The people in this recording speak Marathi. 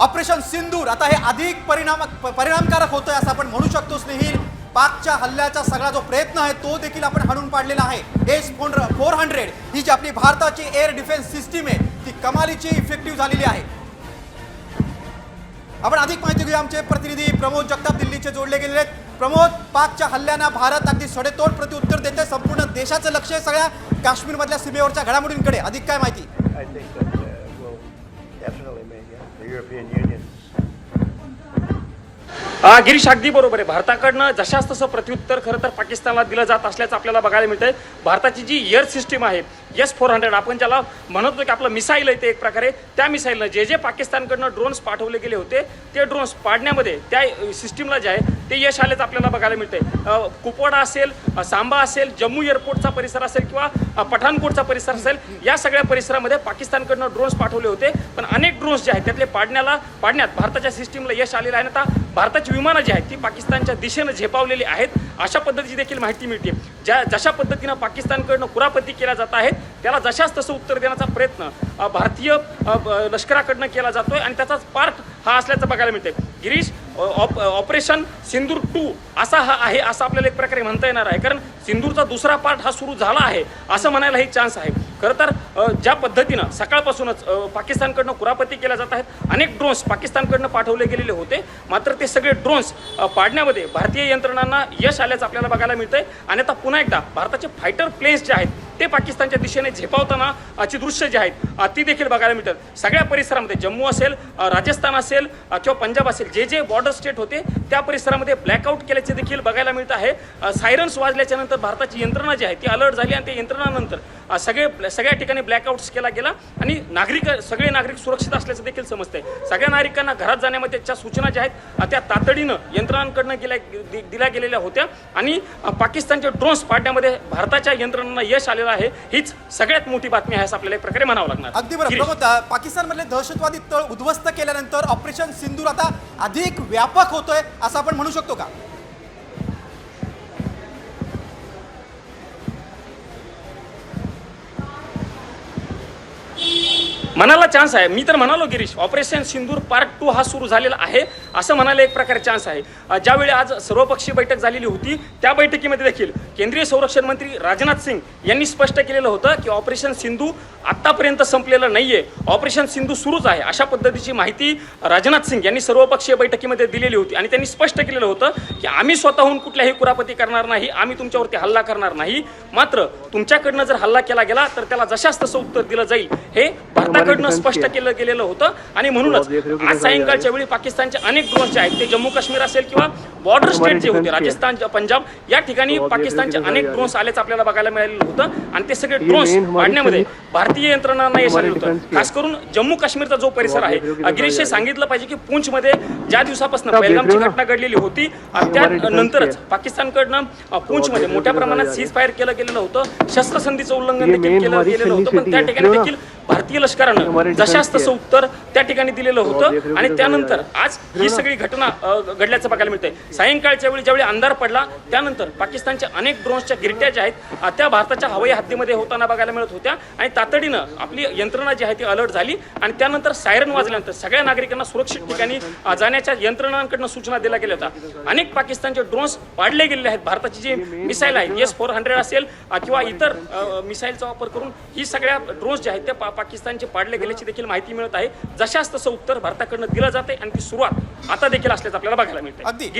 ऑपरेशन सिंदूर. आता हे अधिक परिणाम परिणामकारक होतंय असं आपण म्हणू शकतो स्नेहिल. पाकच्या हल्ल्याचा सगळा जो प्रयत्न आहे तो देखील आपण हाणून पाडलेला आहे. एस फोन फोर हंड्रेड ही जी आपली भारताची एअर डिफेन्स सिस्टीम आहे ती कमालीची इफेक्टिव्ह झालेली आहे. आपण अधिक माहिती घेऊया आमचे प्रतिनिधी प्रमोद जगताप दिल्लीचे जोडले गेलेले आहेत. प्रमोद पाकच्या हल्ल्यांना भारत अगदी सडेतोड प्रत्युत्तर देते संपूर्ण देशाचं लक्ष आहे सगळ्या काश्मीरमधल्या सीमेवरच्या घडामोडींकडे. अधिक काय माहिती? European Union. गिरीश अगदी बरोबर आहे. भारताकडनं जशास तसं प्रत्युत्तर खरं तर पाकिस्तानला दिलं जात असल्याचं आपल्याला बघायला मिळतंय. भारताची जी एअर सिस्टीम आहे एस फोर हंड्रेड आपण ज्याला म्हणत होतो की आपलं मिसाईल आहे ते एक प्रकारे त्या मिसाईलनं जे जे पाकिस्तानकडनं ड्रोन्स पाठवले गेले होते ते ड्रोन्स पाडण्यामध्ये त्या सिस्टीमला जे आहे ते यश आल्याचं आपल्याला बघायला मिळते कुपवाडा असेल सांबा असेल जम्मू एअरपोर्टचा परिसर असेल किंवा पठाणकोटचा परिसर असेल या सगळ्या परिसरामध्ये पाकिस्तानकडनं ड्रोन्स पाठवले होते. पण अनेक ड्रोन्स जे आहेत त्यातले पाडण्याला पाडण्यात भारताच्या सिस्टीमला यश आलेलं आहे. आणि आता भारताची विमानं जी आहेत ती पाकिस्तानच्या दिशेनं झेपावलेली आहेत. अशा पद्धतीची देखील माहिती मिळते ज्या जशा पद्धतीनं पाकिस्तानकडनं कुरापती केल्या जात आहेत त्याला जशाच तसं उत्तर देण्याचा प्रयत्न भारतीय ब- लष्कराकडनं केला जातोय आणि त्याचाच पार्ट हा असल्याचं बघायला मिळते Girish op- operation Sindoor two असा हा आहे असं आपल्याला एक प्रकारे म्हणता येणार आहे. कारण सिंदूरचा दुसरा पार्ट हा सुरू झाला आहे असं म्हणायलाही चान्स आहे. खरं तर ज्या पद्धतीनं सकाळपासूनच पाकिस्तानकडनं कुरापती केल्या जात आहेत अनेक ड्रोन्स पाकिस्तानकडनं पाठवले गेलेले होते मात्र ते सगळे ड्रोन्स पाडण्यामध्ये भारतीय यंत्रणांना यश आल्याचं आपल्याला बघायला मिळतंय. आणि आता पुन्हा एकदा भारताचे फायटर प्लेन्स जे आहेत ते पाकिस्तानच्या दिशेने झेपावताना अशी दृश्य जे आहेत ती देखील बघायला मिळतात. सगळ्या परिसरामध्ये जम्मू असेल राजस्थान असेल किंवा पंजाब असेल जे जे बॉर्डर स्टेट होते त्या परिसरामध्ये ब्लॅकआउट केल्याचे देखील बघायला मिळत आहे. सायरन्स वाजल्याच्या नंतर भारताची यंत्रणा जी आहे ती अलर्ट झाली आणि त्या यंत्रणानंतर सगळे सगळ्या ठिकाणी ब्लॅकआउट्स केला गेला आणि नागरिक सगळे नागरिक सुरक्षित असल्याचं देखील समजतंय. सगळ्या नागरिकांना घरात जाण्यामध्ये त्या सूचना ज्या आहेत त्या तातडीनं यंत्रणांकडनं गेल्या दि- दिल्या गेलेल्या होत्या आणि पाकिस्तानचे ड्रोन्स पाडण्यामध्ये भारताच्या यंत्रणांना यश आलेलं आहे हीच सगळ्यात मोठी बातमी आहे असं आपल्याला एक प्रकारे म्हणावं लागणार. अगदी बरं गिरीश. प्रमोद अ, पाकिस्तानमधले दहशतवादी तळ उद्ध्वस्त केल्यानंतर ऑपरेशन सिंदूर आता अधिक व्यापक होतोय असं आपण म्हणू शकतो का? मनाला चान्स आहे. मी तर म्हणालो Girish operation Sindoor part two हा सुरू झालेला आहे असं म्हणायला एक प्रकारे चान्स आहे. ज्यावेळी आज सर्वपक्षीय बैठक झालेली होती त्या बैठकीमध्ये देखील केंद्रीय संरक्षण मंत्री राजनाथ सिंग यांनी स्पष्ट केलेलं होतं की ऑपरेशन सिंधू आत्तापर्यंत संपलेलं नाहीये. ऑपरेशन सिंधू सुरूच आहे अशा पद्धतीची माहिती राजनाथ सिंग यांनी सर्वपक्षीय बैठकीमध्ये दिलेली होती. आणि त्यांनी स्पष्ट केलेलं होतं की आम्ही स्वतःहून कुठल्याही कुरापती करणार नाही आम्ही तुमच्यावरती हल्ला करणार नाही. मात्र तुमच्याकडनं जर हल्ला केला गेला तर त्याला जशास तसं उत्तर दिलं जाईल हे भारताकडनं स्पष्ट केलं गेलेलं होतं. आणि म्हणूनच आज सायंकाळच्या वेळी पाकिस्तानचे अनेक ड्रोन जे आहेत ते जम्मू काश्मीर असेल किंवा बॉर्डर स्टेट जे होते राजस्थान पंजाब या ठिकाणी पाकिस्तानचे अनेक ड्रोन्स आल्याचं आपल्याला बघायला मिळालेलं होतं. आणि ते सगळे ड्रोन्स पाडण्यामध्ये भारतीय यंत्रणांना यश आलेलं होतं खास करून जम्मू काश्मीरचा जो परिसर आहे गिरीशने सांगितलं पाहिजे की पूंछमध्ये ज्या दिवसापासून पहिलगामची घटना घडलेली होती त्यानंतरच पाकिस्तानकडनं पूंछमध्ये मोठ्या प्रमाणात सीज फायर केलं गेलेलं होतं. शस्त्रसंधीचं उल्लंघन देखील केलं गेलेलं होतं. पण त्या ठिकाणी देखील भारतीय लष्करानं जशास तसं उत्तर त्या ठिकाणी दिलेलं होतं. आणि त्यानंतर आज ही सगळी घटना घडल्याचं बघायला मिळतंय. सायंकाळच्या वेळी ज्यावेळी अंधार पडला त्यानंतर पाकिस्तानच्या अनेक ड्रोन्सच्या गिरट्या ज्या आहेत त्या भारताच्या हवाई हद्दीमध्ये होताना बघायला मिळत होत्या. आणि तातडीनं आपली यंत्रणा जी आहे ती अलर्ट झाली आणि त्यानंतर सायरन वाजल्यानंतर सगळ्या नागरिकांना सुरक्षित ठिकाणी जाण्याच्या यंत्रणांकडनं सूचना दिल्या गेल्या होत्या. अनेक पाकिस्तानचे ड्रोन्स पाडले गेलेले आहेत. भारताची जी मिसाईल आहे एस फोर हंड्रेड असेल किंवा इतर मिसाईलचा वापर करून ही सगळ्या ड्रोन्स जे आहेत त्या पा- पाकिस्तानचे पाडले गेल्याची देखील माहिती मिळत आहे. जशास तसं उत्तर भारताकडनं दिलं जाते आणि ती सुरुवात आता देखील असल्याचं आपल्याला बघायला मिळते